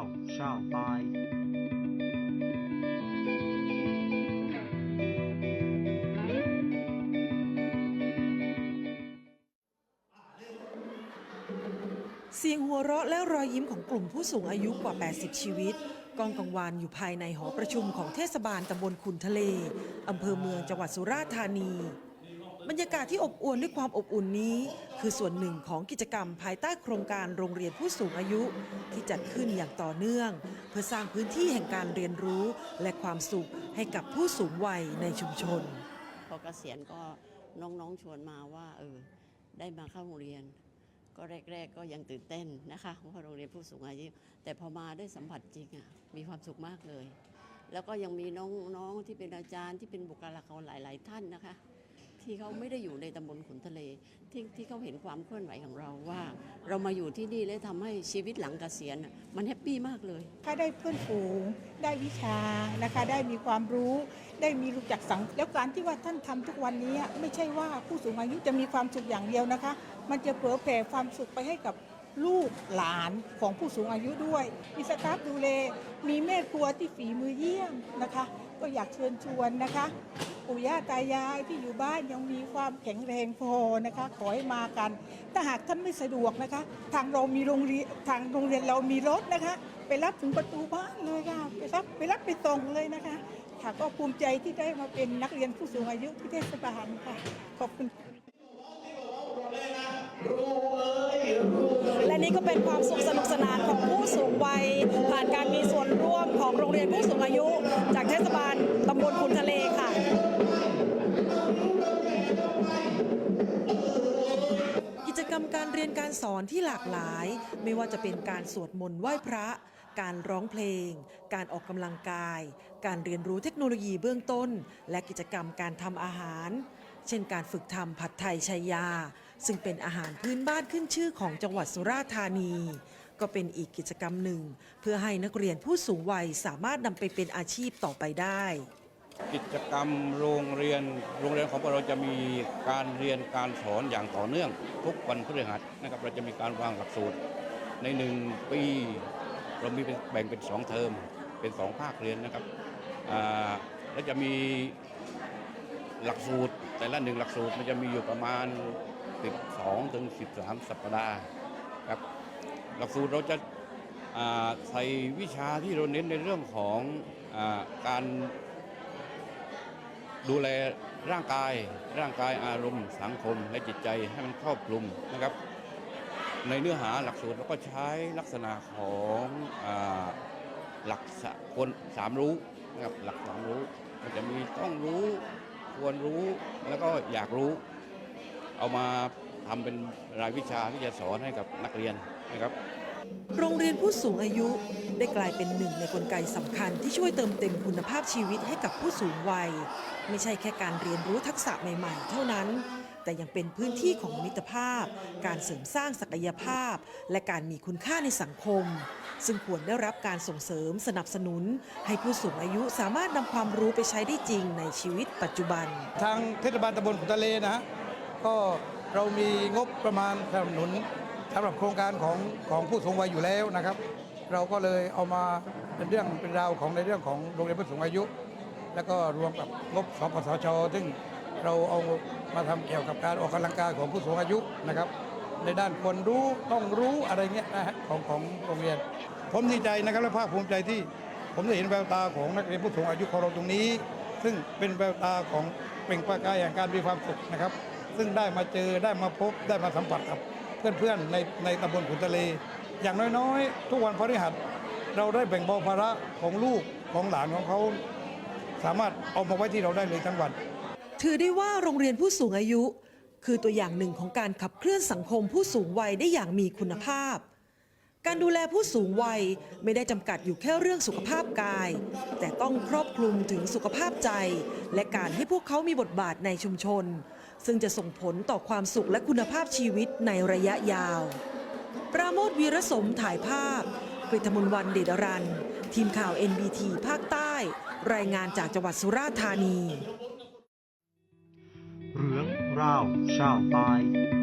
าวชาวใต้เสียงหัวเราะและรอยยิ้มของกลุ่มผู้สูงอายุกว่า 80 ชีวิต กองกังวานอยู่ภายในหอประชุมของเทศบาลตำบลขุนทะเล อำเภอเมืองจังหวัดสุราษฎร์ธานี บรรยากาศที่อบอวลด้วยความอบอุ่นนี้ คือส่วนหนึ่งของกิจกรรมภายใต้โครงการโรงเรียนผู้สูงอายุ ที่จัดขึ้นอย่างต่อเนื่อง เพื่อสร้างพื้นที่แห่งการเรียนรู้และความสุขให้กับผู้สูงวัยในชุมชน พอเกษียณก็น้องๆชวนมาว่าเออได้มาเข้าโรงเรียน ก็แรก ๆ ก็ยังตื่นเต้นนะคะเพราะโรงเรียนผู้สูงอายุ แต่พอมาได้สัมผัสจริงอะมีความสุขมากเลย แล้วก็ยังมีน้องๆที่เป็นอาจารย์ที่เป็นบุคลากรหลาย ๆ ท่านนะคะ ที่เขาไม่ได้อยู่ในตำบลขุนทะเลที่ที่เขาเห็นความเคลื่อนไหวของเราว่า เรามาอยู่ที่นี่แล้วทำให้ชีวิตหลังเกษียณมันแฮปปี้มากเลยถ้าได้เพื่อนฝูงได้วิชานะคะได้มีความรู้ได้มีรู้จักสังแล้วการที่ว่าท่านทำทุกวันนี้ไม่ใช่ว่าผู้สูงอายุจะมีความสุขอย่างเดียวนะคะ มันจะเผยแผ่ความสุขไปให้กับ ลูกหลานของผู้สูงอายุด้วยมีสตาฟดูแลมีแม่ครัวที่ฝีมือเยี่ยมนะคะ ก็อยากเชิญชวนนะคะปู่ย่าตายายที่อยู่บ้านยังมีความแข็งแรงพอนะคะ ขอให้มากัน ถ้าหากท่านไม่สะดวกนะคะ ทางเรามีโรงเรียนทางโรงเรียนเรามีรถนะคะ ไปรับถึงประตูบ้านเลยค่ะไปรับไปรับไปส่งเลยนะคะค่ะก็ภูมิใจที่ได้มาเป็นนักเรียนผู้สูงอายุที่เทศบาลค่ะขอบคุณและ นี่ก็เป็นความสุขสนุกสนานของผู้สูงวัย ผ่านการมีส่วนร่วมของโรงเรียนผู้สูงอายุ จากเทศบาลตำบลขุนทะเลค่ะกิจกรรมการเรียนการสอนที่หลากหลาย ไม่ว่าจะเป็นการสวดมนต์ไหว้พระ การร้องเพลง การออกกำลังกาย การเรียนรู้เทคโนโลยีเบื้องต้น และกิจกรรมการทำอาหาร เช่นการฝึกทำผัดไทยชัยยา ซึ่งเป็นอาหารพื้นบ้านขึ้นชื่อของจังหวัดสุราษฎร์ธานี ก็เป็นอีกกิจกรรมหนึ่ง เพื่อให้นักเรียนผู้สูงวัยสามารถนำไปเป็นอาชีพต่อไปได้ กิจกรรมโรงเรียนโรงเรียนของเราจะมีการเรียนการสอนอย่างต่อเนื่อง ทุกวันพฤหัสนะครับเราจะมีการวางหลักสูตร ในหนึ่งปีเรามีแบ่งเป็นสองเทอมเป็นสองภาคเรียนนะครับแล้วจะมี หลักสูตร แต่ละหนึ่งหลักสูตรมันจะมีอยู่ประมาณ 12 ถึง 13 สัปดาห์ครับ หลักสูตรเราจะาใส่วิชาที่เราเน้นในเรื่องของอาการดูแลร่างกาย ร่างกายอารมณ์ สังคมและจิตใจให้มันครอบคลุมนะครับ ในเนื้อหาหลักสูตรเราก็ใช้ลักษณะของอหลักสากลสามรู้นะครับหลักสามรู้มันจะมีต้องรู้ ควรรู้แล้วก็อยากรู้ เอามาทำเป็นรายวิชาที่จะสอนให้กับนักเรียนนะครับ โรงเรียนผู้สูงอายุได้กลายเป็นหนึ่งในกลไกสำคัญที่ช่วยเติมเต็มคุณภาพชีวิตให้กับผู้สูงวัย ไม่ใช่แค่การเรียนรู้ทักษะใหม่ ๆ เท่านั้น แต่ยังเป็นพื้นที่ของมิตรภาพ การเสริมสร้างศักยภาพ และการมีคุณค่าในสังคม ซึ่งควรได้รับการส่งเสริมสนับสนุน ให้ผู้สูงอายุสามารถนำความรู้ไปใช้ได้จริงในชีวิตปัจจุบัน ทางเทศบาลตำบลขุนทะเลนะฮะก็เรามีงบประมาณสนับสนุนสำหรับโครงการของของผู้สูงวัยอยู่แล้วนะครับ เราก็เลยเอามาเป็นเรื่องเป็นราวของในเรื่องของโรงเรียนผู้สูงอายุ แล้วก็รวมกับงบสปสชซึ่ง เราเอามาทำเกี่ยวกับการออกกำลังกายของผู้สูงอายุนะครับ ในด้านควรรู้ต้องรู้อะไรเงี้ยนะฮะของของโรงเรียน ผมดีใจนะครับและภาคภูมิใจที่ ผมได้เห็นแววตาของนักเรียนผู้สูงอายุของเราตรงนี้ ซึ่งเป็นแววตาของเปล่งประกายแห่งการมีความสุขนะครับ ซึ่งได้มาเจอได้มาพบได้มาสัมผัสกับเพื่อนๆในในตำบลขุนทะเล อย่างน้อยๆ ทุกวันพฤหัสเราได้แบ่งเบาภาระของลูกของหลานของเขา สามารถเอามาไว้ที่เราได้เลยทั้งวัน ถือได้ว่าโรงเรียนผู้สูงอายุ คือตัวอย่างหนึ่งของการขับเคลื่อนสังคมผู้สูงวัยได้อย่างมีคุณภาพ การดูแลผู้สูงวัยไม่ได้จำกัดอยู่แค่เรื่องสุขภาพกาย แต่ต้องครอบคลุมถึงสุขภาพใจ และการให้พวกเขามีบทบาทในชุมชน ซึ่งจะส่งผลต่อความสุขและคุณภาพชีวิตในระยะยาว ปราโมทวีรสมถ่ายภาพกฤตมนวันเดชรัน ทีมข่าว NBT ภาคใต้ รายงานจากจังหวัดสุราษฎร์ธานี How shall I?